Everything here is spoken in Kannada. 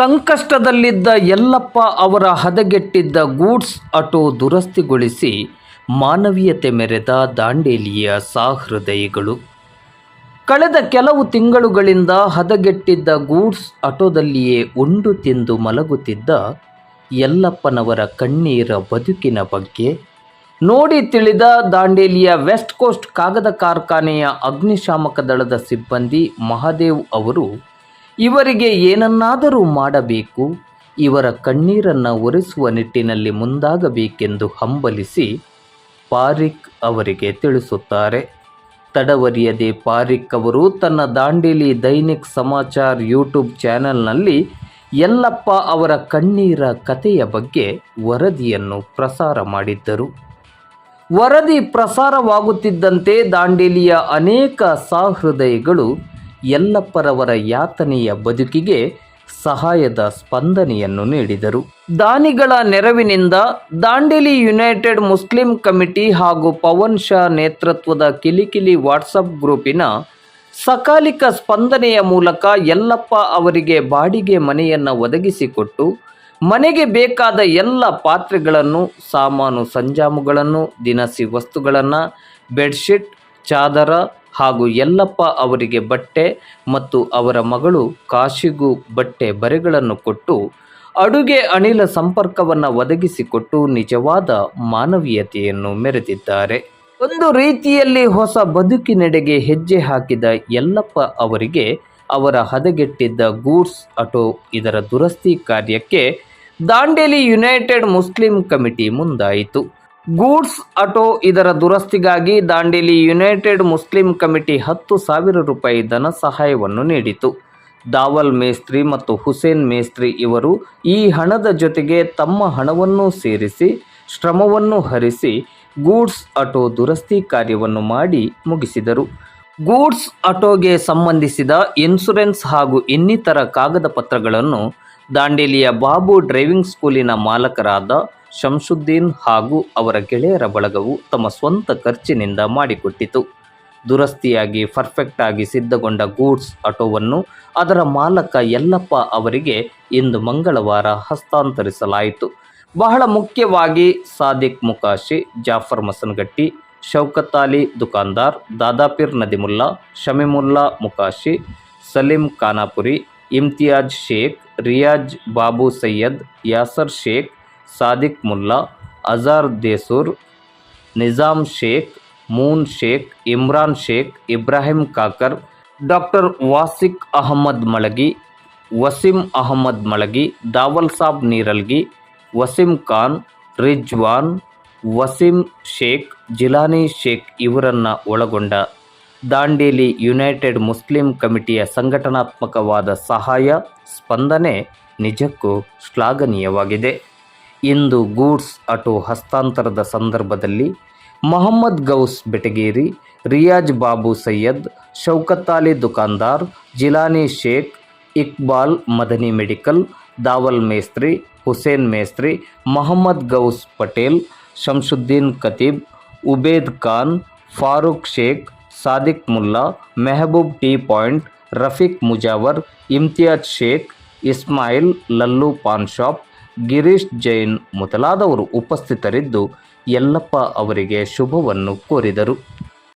ಸಂಕಷ್ಟದಲ್ಲಿದ್ದ ಯಲ್ಲಪ್ಪ ಅವರ ಹದಗೆಟ್ಟಿದ್ದ ಗೂಡ್ಸ್ ಆಟೋ ದುರಸ್ತಿಗೊಳಿಸಿ ಮಾನವೀಯತೆ ಮೆರೆದ ದಾಂಡೇಲಿಯ ಸಹೃದಯಿಗಳು. ಕಳೆದ ಕೆಲವು ತಿಂಗಳುಗಳಿಂದ ಹದಗೆಟ್ಟಿದ್ದ ಗೂಡ್ಸ್ ಆಟೋದಲ್ಲಿಯೇ ಉಂಡು ತಿಂದು ಮಲಗುತ್ತಿದ್ದ ಯಲ್ಲಪ್ಪನವರ ಕಣ್ಣೀರ ಬದುಕಿನ ಬಗ್ಗೆ ನೋಡಿ ತಿಳಿದ ದಾಂಡೇಲಿಯ ವೆಸ್ಟ್ ಕೋಸ್ಟ್ ಕಾಗದ ಕಾರ್ಖಾನೆಯ ಅಗ್ನಿಶಾಮಕ ದಳದ ಸಿಬ್ಬಂದಿ ಮಹಾದೇವ್ ಅವರು ಇವರಿಗೆ ಏನನ್ನಾದರೂ ಮಾಡಬೇಕು, ಇವರ ಕಣ್ಣೀರನ್ನು ಒರೆಸುವ ನಿಟ್ಟಿನಲ್ಲಿ ಮುಂದಾಗಬೇಕೆಂದು ಹಂಬಲಿಸಿ ಪಾರಿಕ್ ಅವರಿಗೆ ತಿಳಿಸುತ್ತಾರೆ. ತಡವರಿಯದೆ ಪಾರಿಕ್ ಅವರು ತನ್ನ ದಾಂಡೇಲಿ ದೈನಿಕ್ ಸಮಾಚಾರ್ ಯೂಟ್ಯೂಬ್ ಚಾನೆಲ್ನಲ್ಲಿ ಯಲ್ಲಪ್ಪ ಅವರ ಕಣ್ಣೀರ ಕಥೆಯ ಬಗ್ಗೆ ವರದಿಯನ್ನು ಪ್ರಸಾರ ಮಾಡಿದ್ದರು. ವರದಿ ಪ್ರಸಾರವಾಗುತ್ತಿದ್ದಂತೆ ದಾಂಡೇಲಿಯ ಅನೇಕ ಸಹೃದಯಿಗಳು ಯಲ್ಲಪ್ಪರವರ ಯಾತನೆಯ ಬದುಕಿಗೆ ಸಹಾಯದ ಸ್ಪಂದನೆಯನ್ನು ನೀಡಿದರು. ದಾನಿಗಳ ನೆರವಿನಿಂದ ದಾಂಡೇಲಿ ಯುನೈಟೆಡ್ ಮುಸ್ಲಿಂ ಕಮಿಟಿ ಹಾಗೂ ಪವನ್ ಶಾ ನೇತೃತ್ವದ ಕಿಲಿಕಿಲಿ ವಾಟ್ಸಪ್ ಗ್ರೂಪಿನ ಸಕಾಲಿಕ ಸ್ಪಂದನೆಯ ಮೂಲಕ ಯಲ್ಲಪ್ಪ ಅವರಿಗೆ ಬಾಡಿಗೆ ಮನೆಯನ್ನು ಒದಗಿಸಿಕೊಟ್ಟು, ಮನೆಗೆ ಬೇಕಾದ ಎಲ್ಲ ಪಾತ್ರೆಗಳನ್ನು, ಸಾಮಾನು ಸಂಜಾಮುಗಳನ್ನು, ದಿನಸಿ ವಸ್ತುಗಳನ್ನು, ಬೆಡ್ಶೀಟ್, ಚಾದರ ಹಾಗೂ ಯಲ್ಲಪ್ಪ ಅವರಿಗೆ ಬಟ್ಟೆ ಮತ್ತು ಅವರ ಮಗಳು ಕಾಶಿಗೂ ಬಟ್ಟೆ ಬರೆಗಳನ್ನು ಕೊಟ್ಟು ಅಡುಗೆ ಅನಿಲ ಸಂಪರ್ಕವನ್ನು ಒದಗಿಸಿಕೊಟ್ಟು ನಿಜವಾದ ಮಾನವೀಯತೆಯನ್ನು ಮೆರೆದಿದ್ದಾರೆ. ಒಂದು ರೀತಿಯಲ್ಲಿ ಹೊಸ ಬದುಕಿನೆಡೆಗೆ ಹೆಜ್ಜೆ ಹಾಕಿದ ಯಲ್ಲಪ್ಪ ಅವರಿಗೆ ಅವರ ಹದಗೆಟ್ಟಿದ್ದ ಗೂಡ್ಸ್ ಆಟೋ ಇದರ ದುರಸ್ತಿ ಕಾರ್ಯಕ್ಕೆ ದಾಂಡೇಲಿ ಯುನೈಟೆಡ್ ಮುಸ್ಲಿಂ ಕಮಿಟಿ ಮುಂದಾಯಿತು. ಗೂಡ್ಸ್ ಆಟೋ ಇದರ ದುರಸ್ತಿಗಾಗಿ ದಾಂಡೇಲಿ ಯುನೈಟೆಡ್ ಮುಸ್ಲಿಂ ಕಮಿಟಿ ಹತ್ತು ಸಾವಿರ ರೂಪಾಯಿ ಧನ ಸಹಾಯವನ್ನು ನೀಡಿತು. ದಾವಲ್ ಮೇಸ್ತ್ರಿ ಮತ್ತು ಹುಸೇನ್ ಮೇಸ್ತ್ರಿ ಇವರು ಈ ಹಣದ ಜೊತೆಗೆ ತಮ್ಮ ಹಣವನ್ನು ಸೇರಿಸಿ, ಶ್ರಮವನ್ನು ಹರಿಸಿ ಗೂಡ್ಸ್ ಆಟೋ ದುರಸ್ತಿ ಕಾರ್ಯವನ್ನು ಮಾಡಿ ಮುಗಿಸಿದರು. ಗೂಡ್ಸ್ ಆಟೋಗೆ ಸಂಬಂಧಿಸಿದ ಇನ್ಸುರೆನ್ಸ್ ಹಾಗೂ ಇನ್ನಿತರ ಕಾಗದ ಪತ್ರಗಳನ್ನು ದಾಂಡೇಲಿಯ ಬಾಬು ಡ್ರೈವಿಂಗ್ ಸ್ಕೂಲಿನ ಮಾಲಕರಾದ ಶಂಶುದ್ದೀನ್ ಹಾಗೂ ಅವರ ಗೆಳೆಯರ ಬಳಗವು ತಮ್ಮ ಸ್ವಂತ ಖರ್ಚಿನಿಂದ ಮಾಡಿಕೊಟ್ಟಿತು. ದುರಸ್ತಿಯಾಗಿ ಪರ್ಫೆಕ್ಟ್ ಆಗಿ ಸಿದ್ಧಗೊಂಡ ಗೂಡ್ಸ್ ಆಟೋವನ್ನು ಅದರ ಮಾಲಕ ಯಲ್ಲಪ್ಪ ಅವರಿಗೆ ಇಂದು ಮಂಗಳವಾರ ಹಸ್ತಾಂತರಿಸಲಾಯಿತು. ಬಹಳ ಮುಖ್ಯವಾಗಿ ಸಾದಿಕ್ ಮುಕಾಶಿ, ಜಾಫರ್ ಮಸನ್ಗಟ್ಟಿ, ಶೌಕತ್ ಅಲಿ ದುಕಾನ್ದಾರ್, ದಾದಾಪಿರ್ ನದಿಮುಲ್ಲಾ, ಶಮಿಮುಲ್ಲಾ ಮುಕಾಶಿ, ಸಲೀಂ ಖಾನಾಪುರಿ, ಇಮ್ತಿಯಾಜ್ ಶೇಖ್, ರಿಯಾಜ್ ಬಾಬು ಸೈಯದ್, ಯಾಸರ್ ಶೇಖ್ ಸಾದಿಕ್ ಮುಲ್ಲಾ, ಅಜಾರ್ ದೇಸೂರ್ ನಿಜಾಮ್ ಶೇಖ್, ಮೂನ್ ಶೇಖ್, ಇಮ್ರಾನ್ ಶೇಖ್, ಇಬ್ರಾಹಿಂ ಕಾಕರ್, ಡಾಕ್ಟರ್ ವಾಸಿಕ್ ಅಹಮದ್ ಮಳಗಿ, ವಸೀಂ ಅಹಮದ್ ಮಳಗಿ, ದಾವಲ್ ಸಾಬ್ ನೀರಲ್ಗಿ, ವಸೀಂ ಖಾನ್, ರಿಜ್ವಾನ್, ವಸೀಂ ಶೇಖ್, ಜಿಲಾನಿ ಶೇಖ್ ಇವರನ್ನು ಒಳಗೊಂಡ ದಾಂಡೇಲಿ ಯುನೈಟೆಡ್ ಮುಸ್ಲಿಂ ಕಮಿಟಿಯ ಸಂಘಟನಾತ್ಮಕವಾದ ಸಹಾಯ, ಸ್ಪಂದನೆ ನಿಜಕ್ಕೂ ಶ್ಲಾಘನೀಯವಾಗಿದೆ. ಇಂದು ಗೂಡ್ಸ್ ಆಟೋ ಹಸ್ತಾಂತರದ ಸಂದರ್ಭದಲ್ಲಿ Mohammed Gous Betageri, Riyaz Babu Sayyed, Shaukatali Dukandar, Jilani Shaikh, Iqbal Madani medical, Dawal Mestri, Hussain Mestri, Mohammed Gous Patel, Shamshuddin Khatib, Ubed Khan, Farooq Shaikh, Sadiq Mulla, Mehboob tea point, Rafiq Mujawar, Imtiyaz Shaikh, Ismail Lallu paan shop Girish Jain ಮೊದಲಾದವರು ಉಪಸ್ಥಿತರಿದ್ದು ಯಲ್ಲಪ್ಪ ಅವರಿಗೆ ಶುಭವನ್ನು ಕೋರಿದರು.